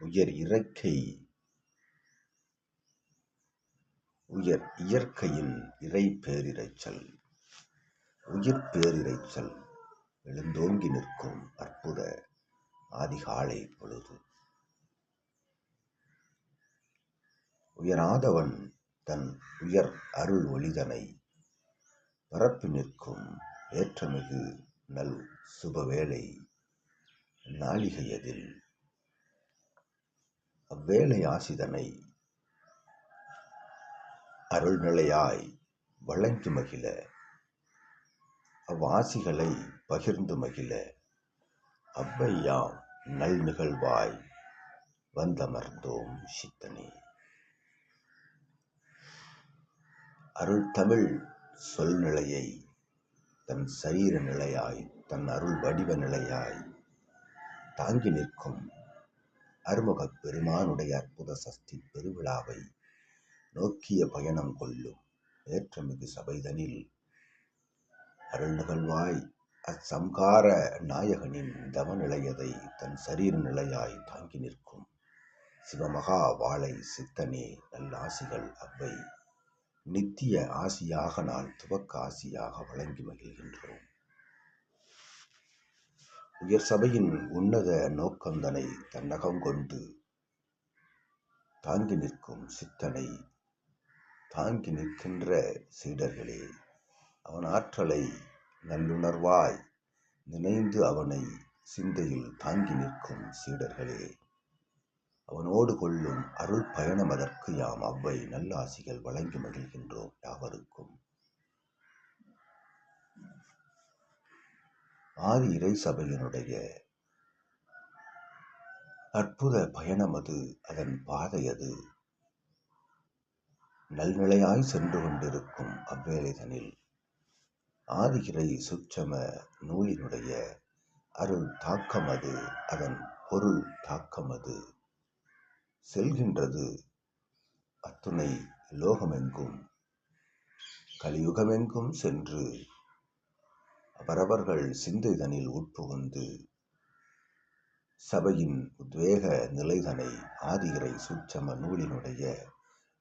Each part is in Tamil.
உயர் இறக்கை. உயர் இயற்கையின் இறை பேரிரைச்சல். உயிர் பேரிரைச்சல். எழுந்தோங்கி நிற்கும் அற்புத ஆதிகாலை பொழுது. உயராதவன் தன் உயர் அருள் ஒளிதனை பரப்பி நிற்கும் ஏற்றமிகு நல் சுபவேளை. நாளிகையதில் அவ்வேளை ஆசிதனை அருள்நிலையாய் வழங்கி மகிழ அவ்வாசிகளை பகிர்ந்து மகிழ அவ்வையாம் நல் நிகழ்வாய் வந்தமர்ந்தோம் சித்தனே. அருள் தமிழ் சொல்நிலையை தன் சரீர நிலையாய் தன் அருள் வடிவ நிலையாய் தாங்கி நிற்கும் அருமுகப் பெருமானுடைய அற்புத சஷ்டி பெருவிழாவை நோக்கிய பயணம் கொள்ளும் ஏற்றமிகு சபைதனில் அருள் நிகழ்வாய் அச்சம்கார நாயகனின் தவநிலையதை தன் சரீர நிலையாய் தாங்கி நிற்கும் சிவமகா வாழை சித்தனே நல்லாசிகள் அவ்வை. நித்திய ஆசியாக நாள் துவக்க ஆசியாக வழங்கி மகிழ்கின்றோம். உயர் சபையின் உன்னத நோக்கந்தனை தன்னகம் கொண்டு தாங்கி நிற்கும் சித்தனை தாங்கி நிற்கின்ற சீடர்களே அவன் ஆற்றலை நல்லுணர்வாய் நினைந்து அவனை சிந்தையில் தாங்கி நிற்கும் சீடர்களே அவனோடு கொள்ளும் அருள் பயணம் அதற்கு யாம் அவ்வை நல்லாசிகள் வழங்கி மகிழ்கின்றோம் யாவருக்கும். ஆதி இறை சபையினுடைய அற்புத பயணம் அது அதன் பாதை அது. நல்நிலையாய் சென்று கொண்டிருக்கும் அவ்வேளைதனில் ஆதிகிரை சுற்றம நூலினுடைய அருள் தாக்கம் அது அதன் பொருள் தாக்கம் அது. செல்கின்றது அத்துணை லோகமெங்கும் கலியுகமெங்கும் சென்று அவரவர்கள் சிந்தைதனில் உட்புகுந்து சபையின் உத்வேக நிலைதனை ஆதிகரை சுற்றம நூலினுடைய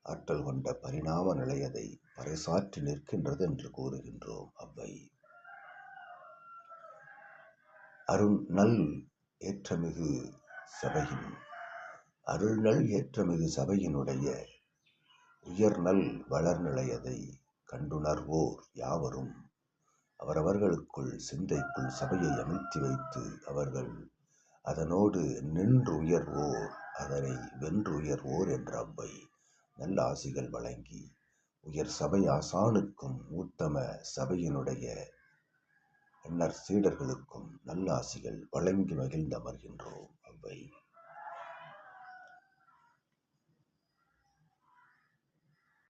ஆற்றல் கொண்ட பரிணாம நிலையதை பறைசாற்றி நிற்கின்றது என்று கூறுகின்றோம் அவ்வை. அருண் நல் ஏற்றமிகு சபையின் அருள்நல் ஏற்றமிகு சபையினுடைய உயர்நல் வளர்நிலையதை கண்டுணர்வோர் யாவரும் அவரவர்களுக்குள் சிந்தைக்குள் சபையை அமைத்து வைத்து அவர்கள் அதனோடு நின்று உயர்வோர் அதனை வென்று உயர்வோர் என்ற அவ்வை நல்ல ஆசிகள் வழங்கி உயர் சபை ஆசானுக்கும் உத்தம சபையினுடைய எண்ணற் சீடர்களுக்கும் நல்லாசிகள் வழங்கி மகிழ்ந்து அமர்கின்றோம்